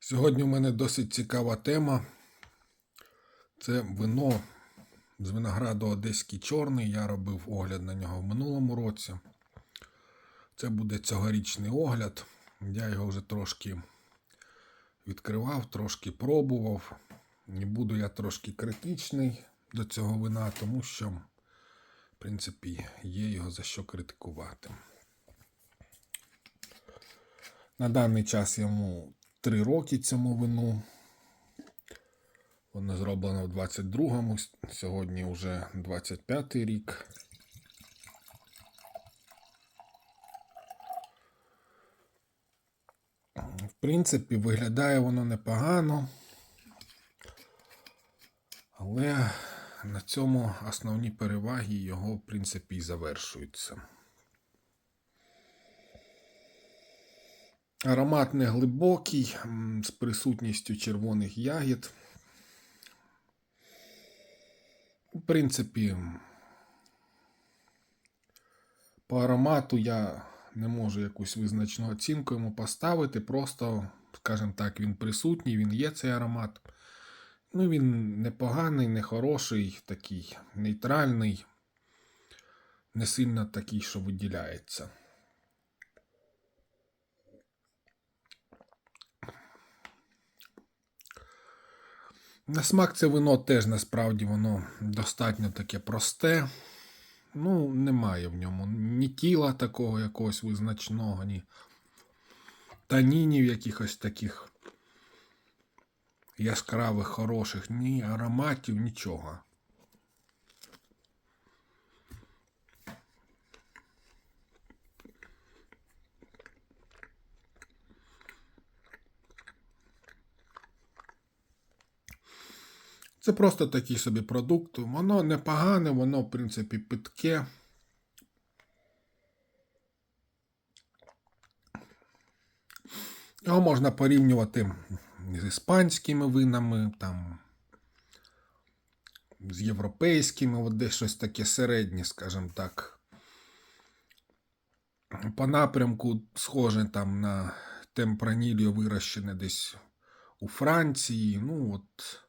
Сьогодні у мене досить цікава тема. Це вино з винограду Одеський Чорний. Я робив огляд на нього в минулому році. Це буде цьогорічний огляд. Я його вже трошки відкривав, трошки пробував. Не буду я трошки критичний до цього вина, тому що, в принципі, є його за що критикувати. На даний час йому 3 роки цьому вину. Воно зроблено в 22-му, сьогодні вже 25-й рік. В принципі, виглядає воно непогано. Але на цьому основні переваги його, в принципі, і завершуються. Аромат не глибокий, з присутністю червоних ягід. В принципі, по аромату я не можу якусь визначну оцінку йому поставити. Просто, скажімо так, він присутній, він є цей аромат. Ну, він непоганий, не хороший, такий нейтральний, не сильно такий, що виділяється. На смак це вино теж насправді воно достатньо таке просте. Ну, немає в ньому ні тіла такого якогось визначного, ні танінів якихось таких яскравих, хороших, ні ароматів, нічого. Це просто такий собі продукт. Воно непогане, воно, в принципі, питке. Його можна порівнювати з іспанськими винами, там, з європейськими, от десь щось таке середнє, скажімо так. По напрямку схоже там на темпранілію вирощене десь у Франції. Ну, от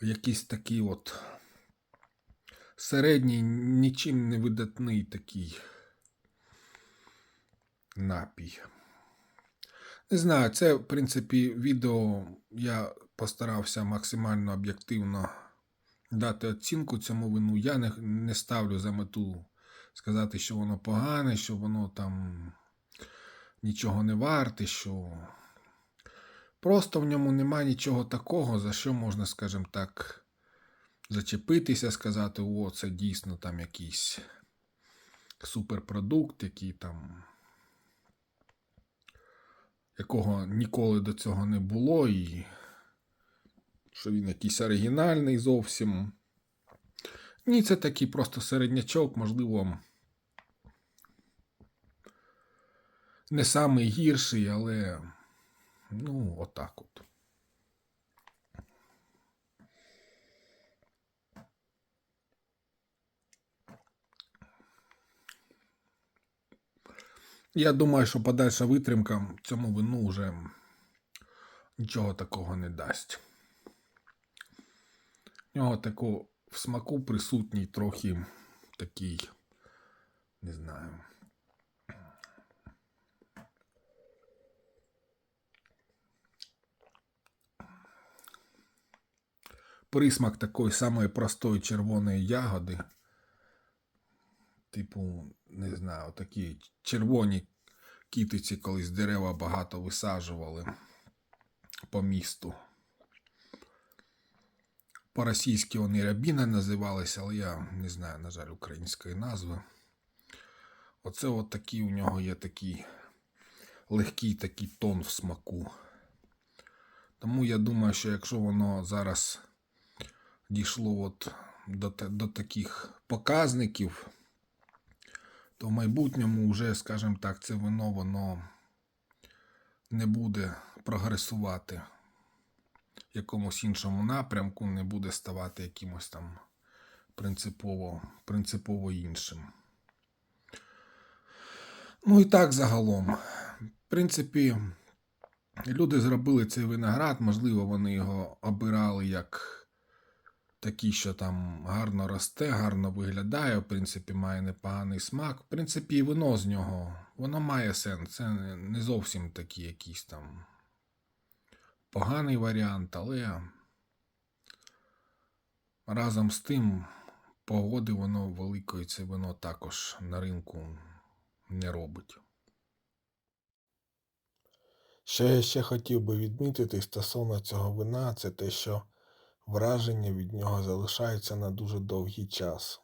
якийсь такий от середній, нічим не видатний такий напій. Не знаю, це, в принципі, відео я постарався максимально об'єктивно дати оцінку цьому вину. Я не, не ставлю за мету сказати, що воно погане, що воно там нічого не варте, що Просто в ньому нема нічого такого, за що можна, скажімо так, зачепитися, сказати, о, це дійсно там якийсь суперпродукт, який там, якого ніколи до цього не було, і що він якийсь оригінальний зовсім. Ні, це такий просто середнячок, можливо, не самий гірший, але. Ну, отак от. Я думаю, що подальша витримка цьому вину вже нічого такого не дасть. В нього такого в смаку присутній трохи такий, не знаю. Присмак такої самої простої червоної ягоди. Типу, не знаю, такі червоні кітиці колись дерева багато висаджували по місту. По-російськи вони рябіна називалися, але я не знаю, на жаль, української назви. Оце от такий у нього є такий легкий такий тон в смаку. Тому я думаю, що якщо воно зараз дійшло от до, до таких показників, то в майбутньому вже, скажімо так, це вино воно не буде прогресувати в якомусь іншому напрямку, не буде ставати якимось там принципово, принципово іншим. Ну і так загалом. В принципі, Люди зробили цей виноград, можливо, вони його обирали як такий, що там гарно росте, гарно виглядає, в принципі, має непоганий смак. В принципі, і вино з нього, воно має сенс. Це не- зовсім такий якийсь там поганий варіант, але разом з тим, погоди воно великої це вино також на ринку не робить. Що я ще хотів би відмітити стосовно цього вина, це те, що враження від нього залишається на дуже довгий час.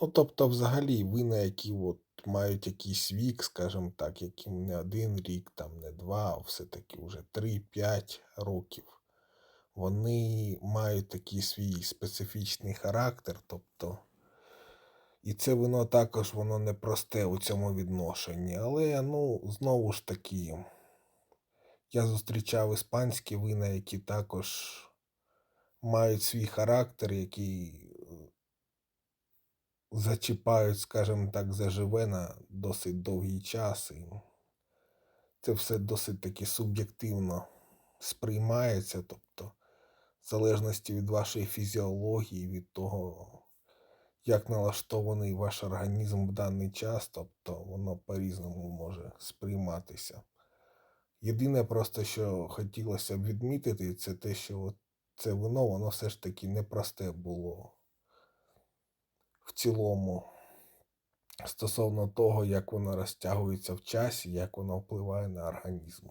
Ну, тобто, взагалі, вина, які от мають якийсь вік, скажімо так, яким не один рік, там, не два, а все-таки вже 3-5 років, вони мають такий свій специфічний характер, тобто. І це вино також воно непросте у цьому відношенні. Але, ну, знову ж таки, я зустрічав іспанські вина, які також мають свій характер, який е, зачіпають, скажімо так, заживе на досить довгий час. І це все досить таки суб'єктивно сприймається. Тобто, в залежності від вашої фізіології, від того, як налаштований ваш організм в даний час, тобто воно по-різному може сприйматися. Єдине просто, що хотілося б відмітити, це те, що от це вино, воно все ж таки непросте було в цілому стосовно того, як воно розтягується в часі, як воно впливає на організм.